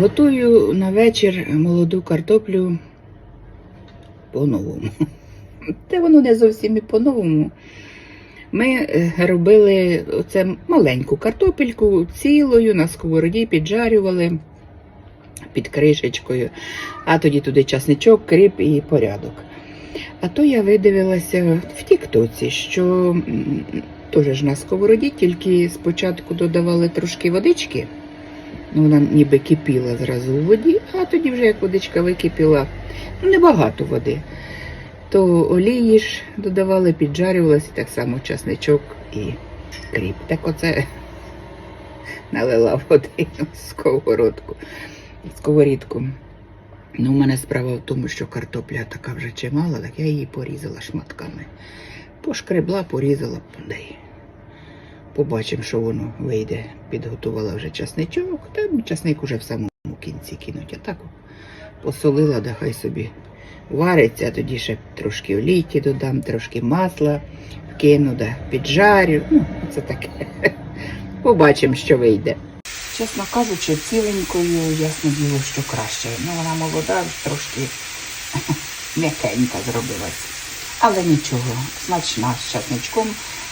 Готую на вечір молоду картоплю по-новому. Та воно не зовсім і по-новому. Ми е, робили оце маленьку картопельку цілою на сковороді піджарювали під кришечкою, а тоді туди часничок, кріп і порядок. А то я видивилася в Тіктоці, що теж на сковороді, тільки спочатку додавали трошки водички. Ну, вона ніби кипіла зразу у воді, а тоді вже як водичка википіла, ну небагато води. То олії ж додавали, піджарювалося так само часничок і кріп. Так оце налила води сковородку, сковорідку. Ну, у мене справа в тому, що картопля така вже чимала, так я її порізала шматками. Пошкребла, порізала, дай. Побачимо, що воно вийде. Підготувала вже часничок, та часник уже в самому кінці кинуть. А так посолила, да хай собі вариться, тоді ще трошки олійки додам, трошки масла вкину, да піджарю. Ну, це таке. Побачимо, що вийде. Чесно кажучи, ціленькою, ясно діло, що краще. Ну, вона молода, трошки м'якенька зробилась. Але нічого, смачна з часничком.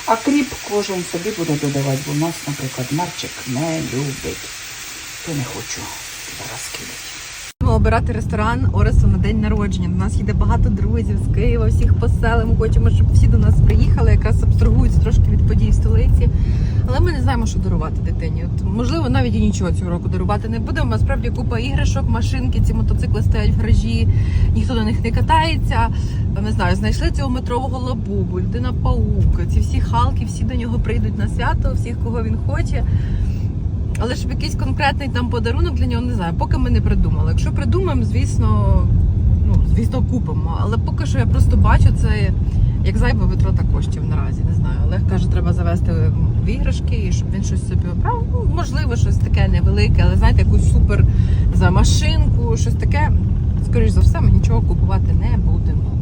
А кріп кожен собі буде додавати, бо в нас, наприклад, Марчик не любить. То не хочу зараз кидати. Обирати ресторан Оресу на день народження. До нас їде багато друзів з Києва, всіх поселимо. Хочемо, щоб всі до нас приїхали, якраз абстрагуються трошки від подій ми не знаємо, що дарувати дитині. От, можливо, навіть і нічого цього року дарувати не будемо. Насправді купа іграшок, машинки, ці мотоцикли стоять в гаражі, ніхто на них не катається. Не знаю, знайшли цього метрового лабубу, людина паук, ці всі халки, всі до нього прийдуть на свято, всіх, кого він хоче. Але щоб якийсь конкретний там подарунок для нього не знаю, поки ми не придумали. Якщо придумаємо, звісно, ну звісно, купимо. Але поки що я просто бачу це як зайва витрата коштів наразі. Не знаю. Олег каже, треба завести в іграшки, і щоб він щось собі обрав. Ну, можливо, щось таке невелике, але знаєте, якусь супер за машинку, щось таке. Скоріш за все, ми нічого купувати не будемо.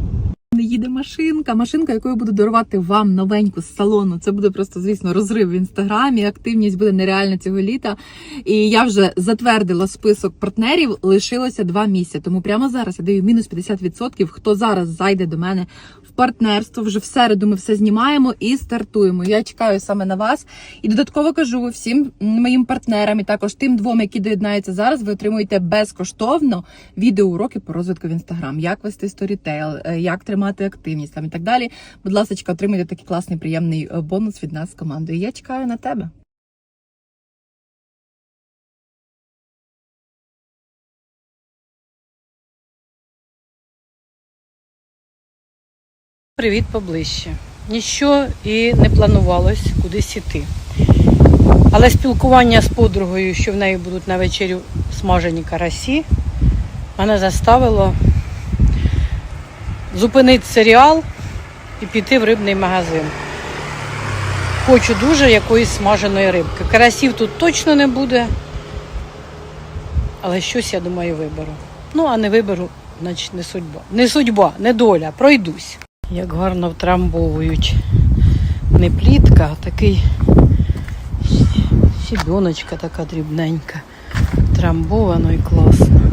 Не їде машинка, машинка, яку буду дарувати вам новеньку з салону. Це буде просто, звісно, розрив в інстаграмі. Активність буде нереальна цього літа. І я вже затвердила список партнерів. Лишилося два місяці. Тому прямо зараз я даю мінус 50%. Хто зараз зайде до мене партнерство? Вже в середу ми все знімаємо і стартуємо. Я чекаю саме на вас. І додатково кажу всім моїм партнерам, і також тим двом, які доєднаються зараз. Ви отримуєте безкоштовно відеоуроки по розвитку в інстаграм, як вести сторітейл, е, як тримати активність там і так далі. Будь ласка, отримуйте такий класний приємний е, бонус від нас з командою. Я чекаю на тебе. Привіт поближче. Ніщо і не планувалось кудись іти. Але спілкування з подругою, що в неї будуть на вечерю смажені карасі, мене заставило зупинити серіал і піти в рибний магазин. Хочу дуже якоїсь смаженої рибки. Карасів тут точно не буде, але щось, я думаю, виберу. Ну, а не виберу, значить не судьба. Не судьба, не доля, пройдусь. Як гарно втрамбовують. Не плітка, а такий щебіночка така дрібненька. Трамбовано і класно.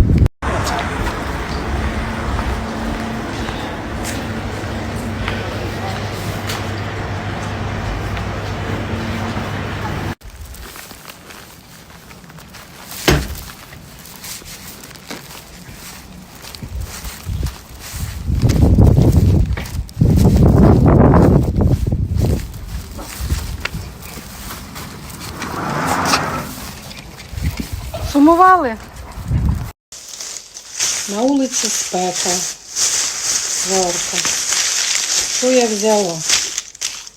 Сумували? На вулиці спека. Жарко. Що я взяла?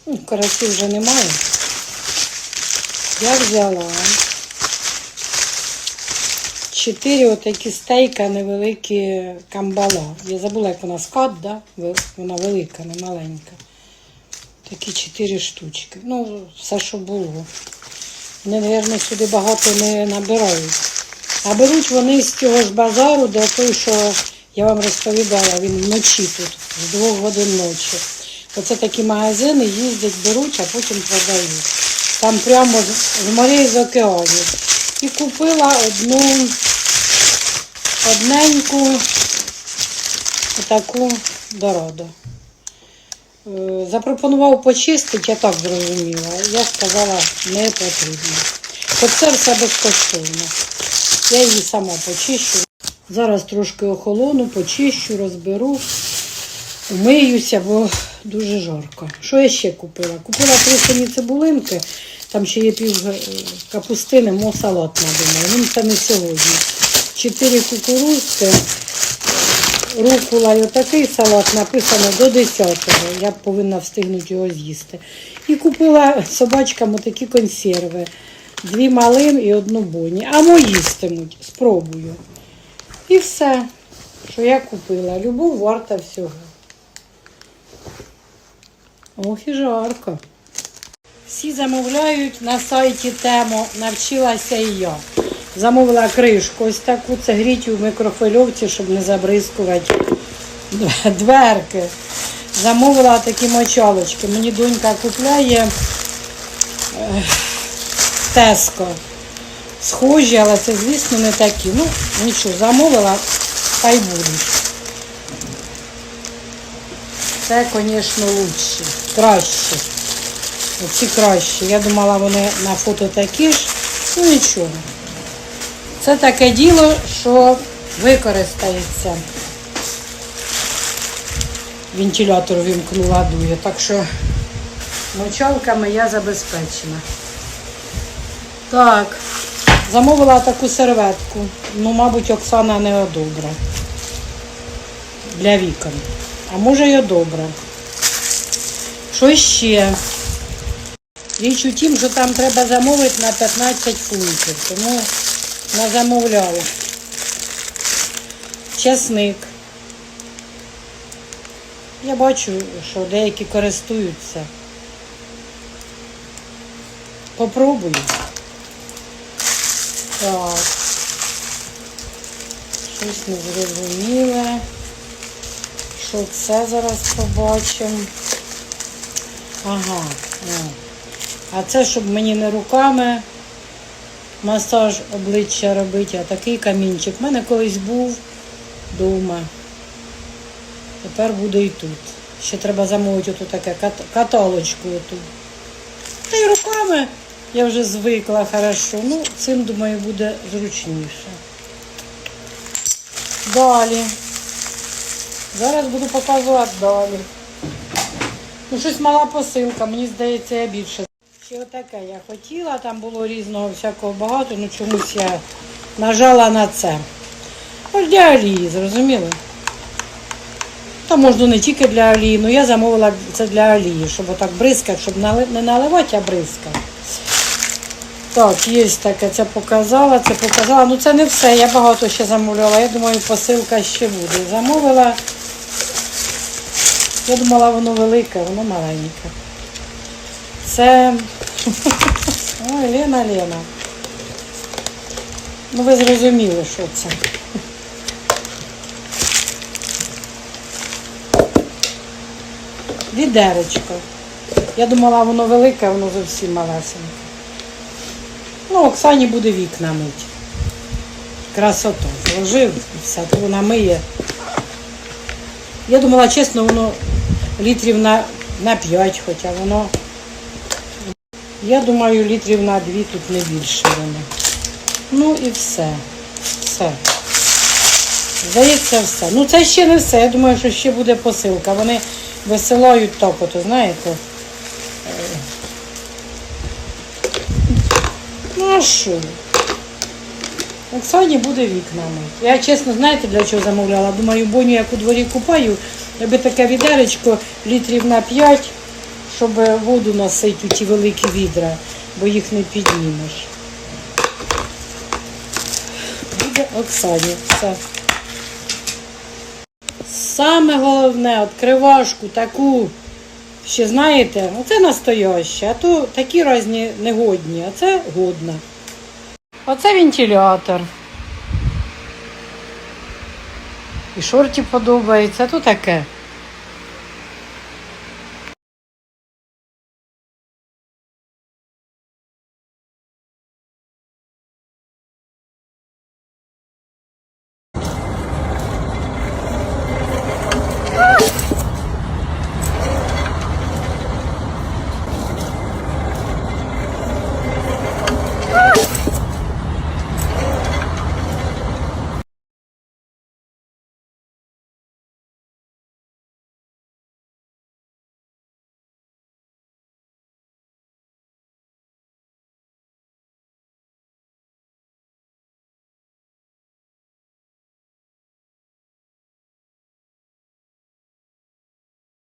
Ну, карасів вже немає. Я взяла чотири отакі стейка невеликі камбала. Я забула, як вона скат, да? Вона велика, не маленька. Такі чотири штучки. Ну, все, що було. Вони, мабуть, сюди багато не набирають. А беруть вони з цього ж базару, де той, що я вам розповідала, він вночі тут, з двох годин ночі. Оце такі магазини їздять, беруть, а потім продають. Там прямо з морей з океанів. І купила одну одненьку отаку дороду. Е, Запропонував почистити, я так зрозуміла. Я сказала, не потрібно. Це все безкоштовно. Я її сама почищу. Зараз трошки охолону, почищу, розберу, умиюся, бо дуже жарко. Що я ще купила? Купила три сині цибулинки, там ще є пів е, капустини, мо салат надумаю. Ну, це не сьогодні. Чотири кукурузки, рукула і отакий салат написано до 10-го. Я повинна встигнути його з'їсти. І купила собачкам такі консерви. Дві малин і одну боні. А мої спробую. І все, що я купила. Любов варта всього. Ох і жарко. Всі замовляють на сайті тему Навчилася і я. Замовила кришку ось таку, це гріть у микрохвильовці, щоб не забризкувати дверки. Замовила такі мочалочки. Мені донька купляє е, теско. Схожі, але це, звісно, не такі. Ну, нічого, замовила, хай будуть. Це, звісно, лучше, краще. Оці кращі. Я думала, вони на фото такі ж. Ну нічого. Це таке діло, що використається. Вентилятор вімкнула дує. Так що мочалками я забезпечена. Так, замовила таку серветку. Ну, мабуть, Оксана не одобра. Для вікон. А може й одобра. Що ще? Річ у тім, що там треба замовити на 15 фунтів, тому не замовляла. Часник. Я бачу, що деякі користуються. Попробую. Так. Щось незрозуміле. Що це зараз побачимо? Ага. А це, щоб мені не руками масаж обличчя робити, а такий камінчик. У мене колись був вдома. Тепер буде і тут. Ще треба замовити оту таке каталочку оту. Та й руками я вже звикла хорошо. Ну, цим, думаю, буде зручніше. Далі. Зараз буду показувати далі. Ну, щось мала посилка, мені здається, я більше. Ще отаке я хотіла, там було різного всякого багато, ну чомусь я нажала на це. Ось для олії, зрозуміли? Та можна не тільки для олії, але я замовила це для олії, щоб отак бризкати, щоб не наливати, а бризкати. Так, є таке, це показала, це показала. Ну це не все, я багато ще замовляла. Я думаю, посилка ще буде. Замовила. Я думала, воно велике, воно маленьке. Це. Ой, Лена, Лена. Ну ви зрозуміли, що це. Відеречко. Я думала, воно велике, воно зовсім малесеньке. Ну, Оксані буде вікна мить. Красота. Зложив і все, то вона миє. Я думала, чесно, воно літрів на, на 5, хоча воно. Я думаю, літрів на 2 тут не більше воно. Ну і все. Все. Здається, все. Ну це ще не все. Я думаю, що ще буде посилка. Вони висилають так, ото, знаєте. Е. Ну що? Оксані буде вікнами. Я чесно, знаєте, для чого замовляла? Думаю, боню як у дворі купаю, аби таке відеречко літрів на 5, щоб воду носити у ті великі відра, бо їх не піднімеш. Буде Оксані. Все. Саме головне, відкривашку таку, ще знаєте, оце настояще, а то такі різні негодні, а це годна. Оце вентилятор. І шорті подобається, то таке.